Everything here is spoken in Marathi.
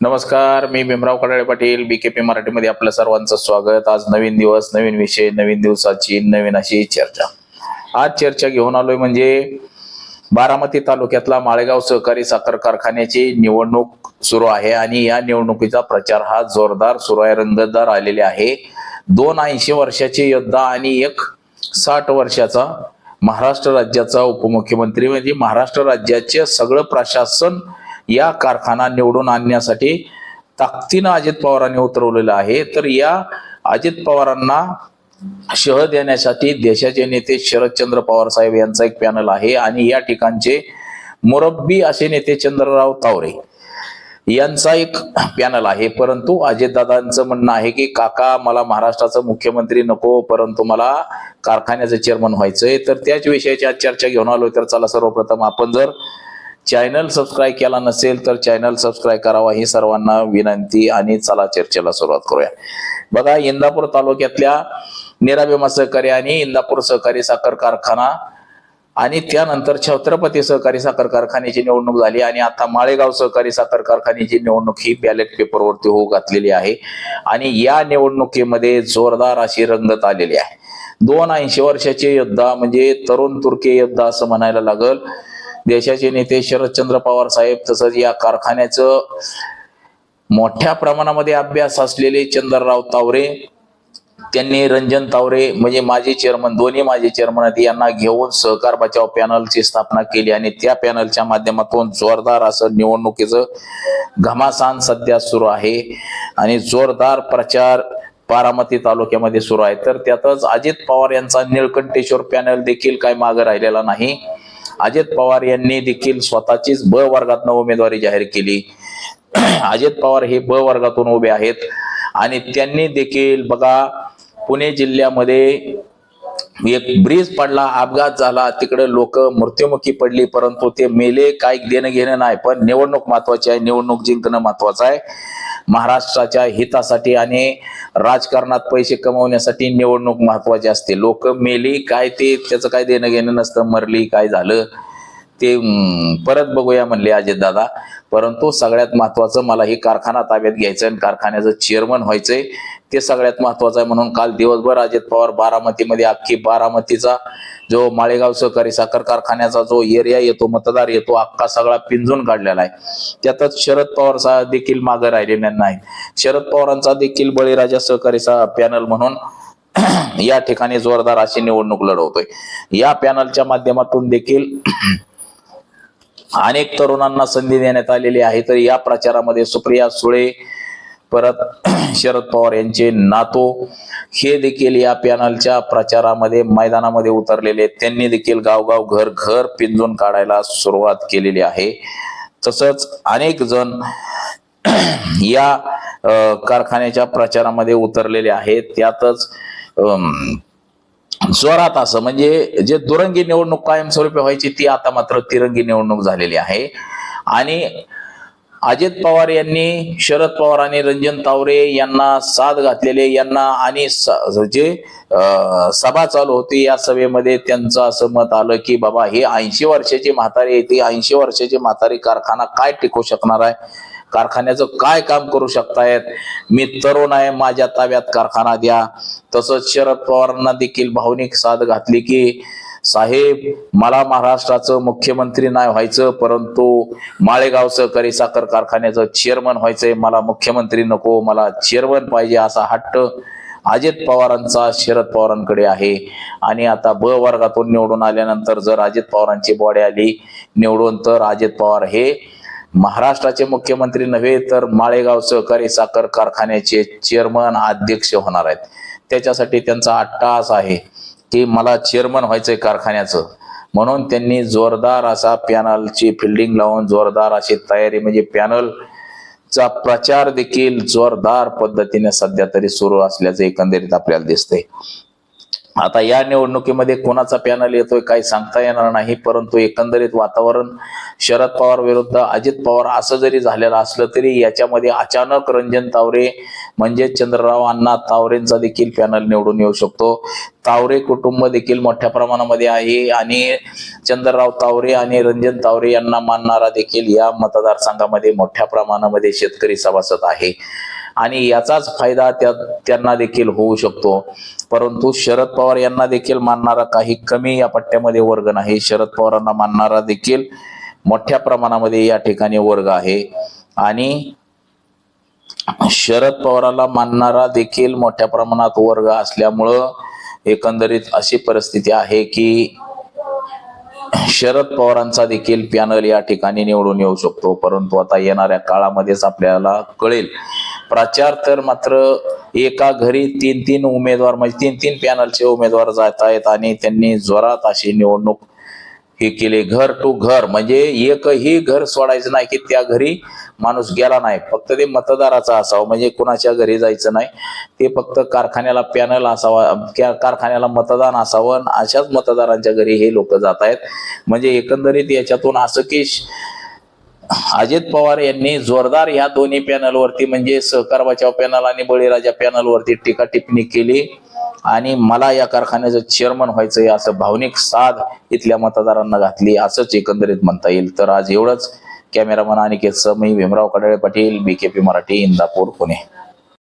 नमस्कार मी Bhimrao Kadale Patil B K P मराठीमध्ये आपलं सर्वांचं स्वागत. आज नवीन दिवस नवीन विषय नवीन दिवसाची नवीन अशी चर्चा. आज चर्चा घेऊन आलोय म्हणजे बारामती तालुक्यातला माळेगाव सहकारी साखर कारखान्याची निवडणूक सुरू आहे आणि या निवडणुकीचा प्रचार हा जोरदार सुरू आहे रंगतदार आलेले आहे. दोन ऐंशी वर्षाचे योद्धा आणि एक साठ वर्षाचा महाराष्ट्र राज्याचा उपमुख्यमंत्री. म्हणजे महाराष्ट्र राज्याचे सगळं प्रशासन या कारखाना निवडून आणण्यासाठी ताकदीनं अजित पवारांनी उतरवलेलं आहे. तर या अजित पवारांना शह देण्यासाठी देशाचे नेते शरदचंद्र पवार साहेब यांचा एक पॅनल आहे आणि या ठिकाणचे मुरब्बी असे नेते चंद्रराव तावरे यांचा एक पॅनल आहे. परंतु अजितदादांचं म्हणणं आहे की काका मला महाराष्ट्राचं मुख्यमंत्री नको परंतु मला कारखान्याचं चेअरमन व्हायचंय. तर त्याच विषयाची आज चर्चा घेऊन आलोय. तर चला सर्वप्रथम आपण जर चॅनल सबस्क्राईब केला नसेल तर चॅनल सबस्क्राईब करावा ही सर्वांना विनंती आणि चला चर्चेला सुरुवात करूया. बघा इंदापूर तालुक्यातल्या निराभीमा सहकारी आणि इंदापूर सहकारी साखर कारखाना आणि त्यानंतर छत्रपती सहकारी साखर कारखान्याची निवडणूक झाली आणि आता माळेगाव सहकारी साखर कारखान्याची निवडणूक ही बॅलेट पेपरवरती होऊ घातलेली आहे आणि या निवडणुकीमध्ये जोरदार अशी रंगत आलेली आहे. दोन ऐंशी वर्षाचे योद्धा म्हणजे तरुण तुर्के योद्धा असं म्हणायला लागल. देशाचे नेते शरदचंद्र पवार साहेब तसंच या कारखान्याचं मोठ्या प्रमाणामध्ये अभ्यास असलेले चंद्रराव तावरे त्यांनी रंजन तावरे म्हणजे माजी चेअरमन दोन्ही माजी चेअरमन आहेत यांना घेऊन सहकार बचाव पॅनलची स्थापना केली आणि त्या पॅनलच्या माध्यमातून जोरदार असं निवडणुकीचं घमासान सध्या सुरू आहे आणि जोरदार प्रचार बारामती तालुक्यामध्ये सुरू आहे. तर त्यातच अजित पवार यांचा निळकंठेश्वर पॅनल देखील काही मागे राहिलेला नाही. अजित पवार यांनी देखील स्वतःचीच ब वर्गातनं उमेदवारी जाहीर केली. अजित पवार हे ब वर्गातून उभे आहेत. आणि त्यांनी देखील बघा पुणे जिल्ह्यामध्ये एक ब्रिज पडला अपघात झाला. तिकडे लोक मृत्युमुखी पडली परंतु ते मेले काय देणं घेणं नाही. पण निवडणूक महत्वाची आहे निवडणूक जिंकणं महत्वाचं आहे. महाराष्ट्राच्या हितासाठी आणि राजकारणात पैसे कमवण्यासाठी निवडणूक महत्वाची असते. लोक मेली काय ते त्याचं काय देणं घेणं नसतं. मरली काय झालं? ते परत बघूया म्हणले अजितदादा परंतु सगळ्यात महत्वाचं मला ही कारखाना ताब्यात घ्यायचं आणि कारखान्याचं चेअरमन व्हायचंय. ते सगळ्यात महत्वाचं आहे म्हणून काल दिवसभर अजित पवार बारामतीमध्ये अख्खी बारामतीचा जो माळेगाव सहकारी साखर कारखान्याचा जो एरिया येतो मतदार येतो अख्खा सगळा पिंजून काढलेला आहे. त्यातच शरद पवार देखील मागे राहिलेले नाही शरद पवारांचा देखील बळीराजा सहकारी पॅनल म्हणून या ठिकाणी जोरदार अशी निवडणूक लढवतोय. या पॅनलच्या माध्यमातून देखील अनेक तरुणांना संधी देण्यात आलेली आहे. तर या प्रचारामध्ये सुप्रिया सुळे परत शरद पवार यांचे नातो हे देखील या पॅनलच्या प्रचारामध्ये मैदानामध्ये उतरलेले आहेत. त्यांनी देखील गावगाव घर घर पिंजून काढायला सुरुवात केलेली आहे. तसंच अनेक जण या कारखान्याच्या प्रचारामध्ये उतरलेले आहेत. त्यातच जोरात असं म्हणजे जे दुरंगी निवडणूक कायमस्वरूपी व्हायची ती आता मात्र तिरंगी निवडणूक झालेली आहे. आणि अजित पवार यांनी शरद पवार आणि रंजन तावरे यांना साथ घातलेले यांना आणि स- जे सभा चालू होती या सभेमध्ये त्यांचं असं मत आलं की बाबा हे ऐंशी वर्षाची म्हातारी आहे ती ऐंशी वर्षाची म्हातारी कारखाना काय टिकू शकणार आहे? कारखान्याचं काय काम करू शकतायत? मी तरुण आहे माझ्या ताब्यात कारखाना द्या. तसंच शरद पवारांना देखील भावनिक साथ घातली की साहेब मला महाराष्ट्राचं मुख्यमंत्री नाही व्हायचं परंतु माळेगाव सहकारी साखर कारखान्याचं चेअरमन व्हायचंय. मला मुख्यमंत्री नको मला चेअरमन पाहिजे असा हट्ट अजित पवारांचा शरद पवारांकडे आहे. आणि आता ब वर्गातून निवडून आल्यानंतर जर अजित पवारांची बॉडी आली निवडून तर अजित पवार हे महाराष्ट्राचे मुख्यमंत्री नव्हे तर माळेगाव सहकारी साखर कारखान्याचे चेअरमन अध्यक्ष होणार आहेत. त्याच्यासाठी त्यांचा अट्टास आहे की मला चेअरमन व्हायचंय कारखान्याचं. म्हणून त्यांनी जोरदार असा पॅनलची फिल्डिंग लावून जोरदार अशी तयारी म्हणजे पॅनल चा प्रचार देखील जोरदार पद्धतीने सध्या तरी सुरू असल्याचं एकंदरीत आपल्याला दिसतंय. आता या निवडणुकीमध्ये कोणाचा पॅनल येतोय काही सांगता येणार नाही परंतु एकंदरीत वातावरण शरद पवार विरुद्ध अजित पवार असं जरी झालेलं असलं तरी याच्यामध्ये अचानक रंजन तावरे म्हणजे चंद्रराव अण्णा तावरेंचा देखील पॅनल निवडून येऊ शकतो. तावरे कुटुंब देखील मोठ्या प्रमाणामध्ये आहे आणि चंद्रराव तावरे आणि रंजन तावरे यांना मानणारा देखील या मतदारसंघामध्ये मोठ्या प्रमाणामध्ये शेतकरी सभासद आहे. आणि याचाच फायदा त्या त्यांना देखील होऊ शकतो. परंतु शरद पवार यांना देखील मानणारा काही कमी या पट्ट्यामध्ये वर्ग नाही. शरद पवारांना मानणारा देखील मोठ्या प्रमाणामध्ये या ठिकाणी वर्ग आहे. आणि शरद पवाराला मानणारा देखील मोठ्या प्रमाणात वर्ग असल्यामुळं एकंदरीत अशी परिस्थिती आहे की शरद पवारांचा देखील पॅनल या ठिकाणी निवडून येऊ शकतो. परंतु आता येणाऱ्या काळामध्येच आपल्याला कळेल. प्रचार तर मात्र एका घरी तीन तीन उमेदवार म्हणजे तीन तीन पॅनलचे उमेदवार जात आहेत आणि त्यांनी जोरात अशी निवडणूक हे केले घर टू घर. म्हणजे एकही घर सोडायचं नाही की त्या घरी माणूस गेला नाही. फक्त ते मतदाराचा असावं. म्हणजे कुणाच्या घरी जायचं नाही. ते फक्त कारखान्याला पॅनल असावा कारखान्याला मतदान असावं आणि अशाच मतदारांच्या घरी हे लोक जात आहेत. म्हणजे एकंदरीत याच्यातून असं की अजित पवार यांनी जोरदार ह्या दोन्ही पॅनलवरती म्हणजे सहकार बचाव पॅनल आणि बळीराजा पॅनलवरती टीका टिप्पणी केली. आणि मला या कारखान्याचं चेअरमन व्हायचंय असं भावनिक साध इथल्या मतदारांना घातली असंच एकंदरीत म्हणता येईल. तर आज एवढंच. Cameraman Aniket Sami Bhimrao Kadale Patil P Marathi Indapur Pune.